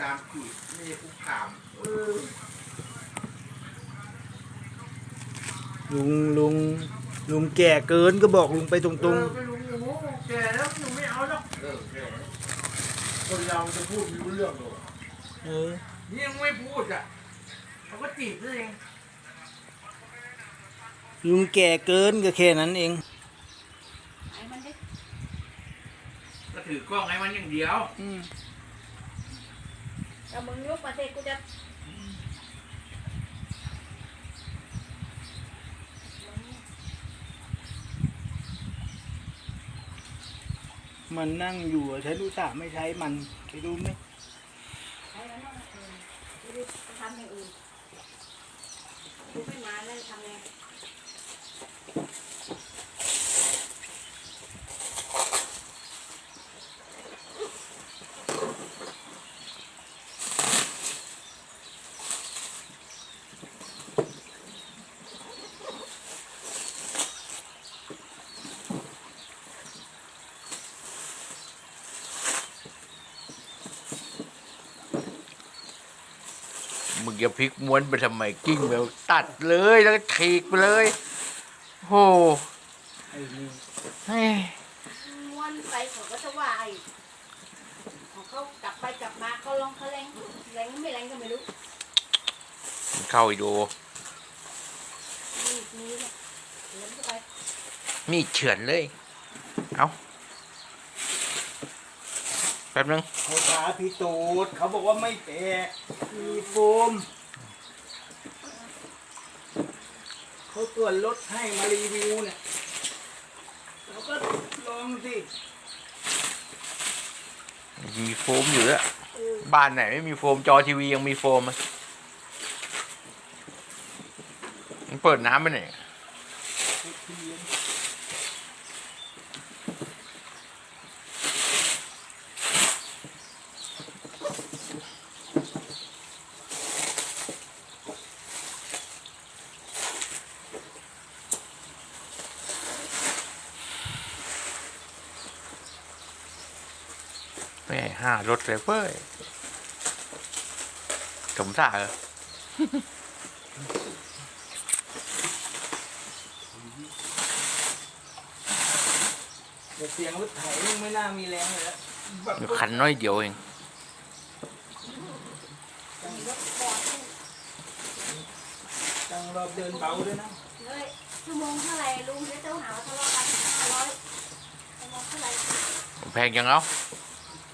ตามขีดไม่ได้คุกคามเออลุงลุงลุงแก่เกินก็บอกลุงไปตรงเออไปลุงโอ้โหแก่แล้วหนูไม่เอาหรอกเออแค่คนเราจะพูดไม่รู้เรื่องหรอกๆเออนี่ยังไม่พูดอะเขาก็จีบนั่นเองลุงแก่เกินก็แค่นั้นเอง ไอ้มันได้ก็ถือกล้องให้มันอย่างเดียว อืม แต่มึงยกประเทศกูจะมันนั่งอยู่อะใช้ลูกสาวไม่ใช้มันเคยดูไหมใช้แล้วเนาะเออไม่ได้ทำอย่างอื่นกูไม่มาแล้วทำไง มึงอย่าพลิกม้วนไปทำไมกิ้งแบบตัดเลยแล้วก็ฉีกไปเลยโอ้ไอ้นี่เฮ้ยม้วนไปเขาก็จะว่าไอ้ของเขากลับไปกลับมาเขาลองเขาแรงแรงไม่แรงก็ไม่รู้เข้าไปดูนี่นี่เนี่ยเลี้ยงเข้าไป มีดเฉือนเลย เอาแป๊บนึงเขาท้าพิสูจน์เขาบอกว่าไม่แตกมีโฟมเขาตรวจรถให้มารีวิวเนี่ยเราก็ลองสิมีโฟมอยู่แล้วยบ้านไหนไม่มีโฟมจอทีวียังมีโฟมอะมันเปิดน้ำไปไหน ยไม่ให้ห้ารถเลยเว้ยสมสารเหรอเดี๋ยวเสียงรถไถไม่น่ามีแรงเลยแล้วแบบอยู่คันน้อยเดียวเองมีรถบอดด้วยจังรอบเดินเบาด้วยนะเลยชั่วโมงเท่าไหร่ลุงเดี๋ยวเจ้าหาว่าทะเลาะกันห้าร้อยชั่วโมงเท่าไหร่แพงจังเอา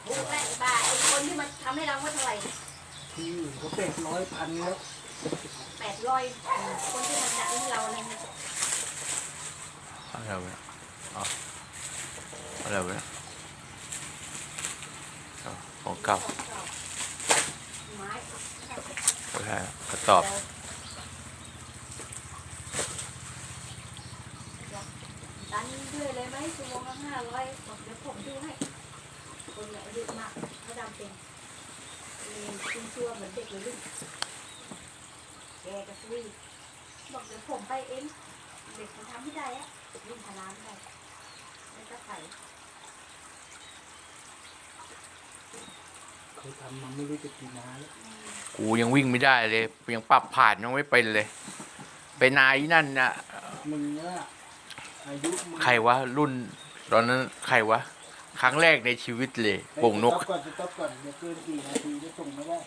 โอ้ยบ้าไอ้คนที่มันทำให้เราว่าเท่าไหร่ที่อื่นเขาแปดร้อยพันแล้วแปดร้อยคนที่มันจัดให้เราเนี่ยเอาอะไรไปเอาเออะไรไปเอาของเก่าไม่ใช่กระสอบดันด้วยเลยไหมชั่วโมงละห้าร้อยเดี๋ยวผมดูให้ คนเนี่ยอายุมากเขาดำเป็นมีชิ้นชั่วเหมือนเด็กเลยลูกแกกับซุยบอกเดี๋ยวผมไปเองเด็กมันทำไม่ได้อะรุ่นพลานได้ไม่ก็ใส่เขาทำมาไม่รู้จะกี่นานแล้วกูยังวิ่งไม่ได้เลย ยังปรับผ่านยังไม่เป็นเลย ไปนายนั่นน่ะมึงเนี่ยอายุมึงใครวะรุ่น ตอนนั้นใครวะ ครั้งแรกในชีวิตเลยปงนกต็อปก่อนจะตบก่อนเดี๋ยวเกินกี่นาทีจะส่งไม่ได้